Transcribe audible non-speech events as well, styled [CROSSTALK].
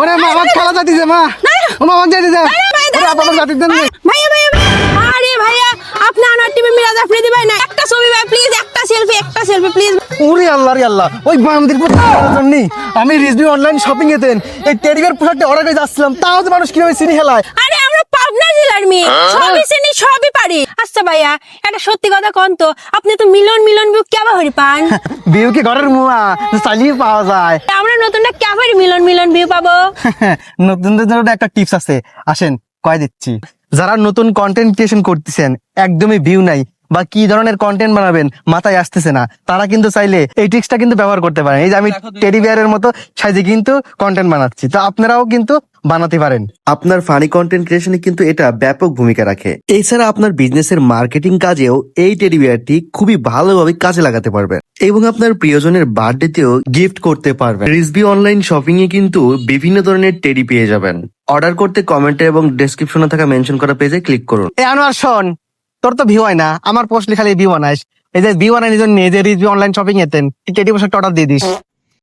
ওরে মা আমার খেলা যাতিছে মা। ও মা আমার যাতিছে ভাই, ওরে আপনার জাতির জন্য ভাইয়া ভাইয়া ভাইয়া। আরে ভাইয়া আপনি আমার টিমে মিরাজ আফ্রিদি ভাই না। একটা ছবি ভাই প্লিজ একটা সেলফি একটা সেলফি প্লিজ ওরে আল্লাহ রে আল্লাহ। ওই বান্দির জন্য। আমি রিজবি অনলাইন শপিং এতেন এই টেডিবের পোশাকটা অর্ডার করে যাচ্ছিলাম। তাও তো মানুষ কীভাবে চিনি খেলায় আরে আমরা পাবনা জেলার মেয়ে সবই পারি। আচ্ছা ভাইয়া একটা সত্যি কথা কন তো আপনি তো মিলন মিলন ভিউ কেবা হরি পান? [LAUGHS] বিউ কি ঘরের মুয়া? চালিয়ে পাওয়া যায়। আমরা নতুনটা কেবারি মিলন মিলন ভিউ পাবো। [LAUGHS] নতুনদের জন্য একটা টিপস আছে। আসেন কয় দিচ্ছি। যারা নতুন কন্টেন্ট ক্রিয়েশন করতেছেন একদমই ভিউ নাই বা কি ধরনের কন্টেন্ট বানাবেন মাথায় আসতেছে না। তারা কিন্তু চাইলে এই ট্রিক্সটা কিন্তু ব্যবহার করতে পারেন। এই যে আমি টেডি বিয়ারের মতো সাইজে কিন্তু কন্টেন্ট বানাচ্ছি। তো আপনারাও কিন্তু বানাতে পারেন। আপনার ফানি কন্টেন্ট ক্রিয়েশনে কিন্তু এটা ব্যাপক ভূমিকা রাখে। এছাড়া আপনার বিজনেসের মার্কেটিং কাজেও এই টেডি বিয়ারটি খুবই ভালোভাবে কাজে লাগাতে পারবেন। এবং আপনার প্রিয়জনের বার্থডেতেও গিফট করতে পারবেন। রিসবি অনলাইন শপিং এ কিন্তু বিভিন্ন ধরনের টেডি পেয়ে যাবেন। অর্ডার করতে কমেন্টে এবং ডেসক্রিপশনে থাকা মেনশন করা পেজে ক্লিক করুন। এ আনোয়ার শোন তোর তো ভিউ হয় না। আমার পোস্ট খালি ভিউ বানাইস। এই যে ভিউ বানাই নিজের নিজে রিভিউ অনলাইন শপিং এতেন টেডি পোশাকটা অর্ডার দিয়ে দিস।